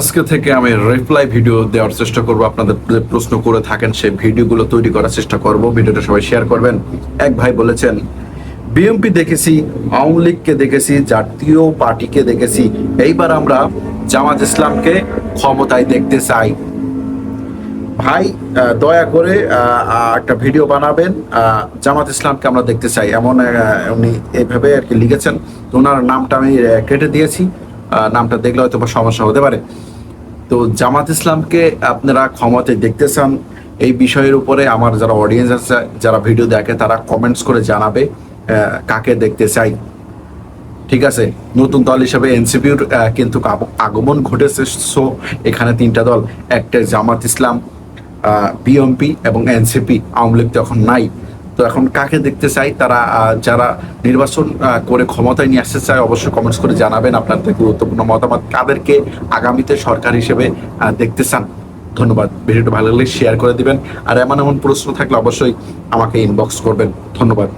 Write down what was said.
আজকে থেকে আমি রিপ্লাই ভিডিও দেওয়ার চেষ্টা করব। আপনাদের যে প্রশ্ন করে থাকেন, সেই ভিডিওগুলো তৈরি করার চেষ্টা করব। ভিডিওটা সবাই শেয়ার করবেন। এক ভাই বলেছেন বিএমপি দেখেছি, আওয়ামী লীগকে দেখেছি, জাতীয় পার্টিকে দেখেছি। এইবার আমরা জামাত ইসলামকে ক্ষমতায় দেখতে চাই। ভাই দয়া করে একটা ভিডিও বানাবেন। জামাত ইসলামকে আমরা দেখতে চাই। এমন উনি এইভাবে আর কি লিখেছেন। ওনার নামটা আমি কেটে দিয়েছি। নামটা দেখলে হয়তো বা সমস্যা হতে পারে। তো জামাত ইসলামকে আপনারা ক্ষমতায় দেখতে চান, এই বিষয়ের উপরে আমার যারা অডিয়েন্স আছে, যারা ভিডিও দেখে, তারা কমেন্টস করে জানাবে কাকে দেখতে চাই। ঠিক আছে? নতুন দল হিসেবে এনসিপির কিন্তু আগমন ঘটেছে। সো এখানে তিনটা দল, একটা জামাত ইসলাম বিএমপি এবং এনসিপি আওয়ামী লীগ তো এখন নাই। তো এখন কাকে দেখতে চাই? তারা যারা নির্বাচন করে ক্ষমতায় নিয়ে আসতে চায়, অবশ্যই কমেন্টস করে জানাবেন। আপনাদের গুরুত্বপূর্ণ মতামত কাদেরকে আগামীতে সরকার হিসেবে দেখতে চান? ধন্যবাদ। ভিডিওটা ভালো লাগলে শেয়ার করে দিবেন। আর এমন এমন প্রশ্ন থাকলে অবশ্যই আমাকে ইনবক্স করবেন। ধন্যবাদ।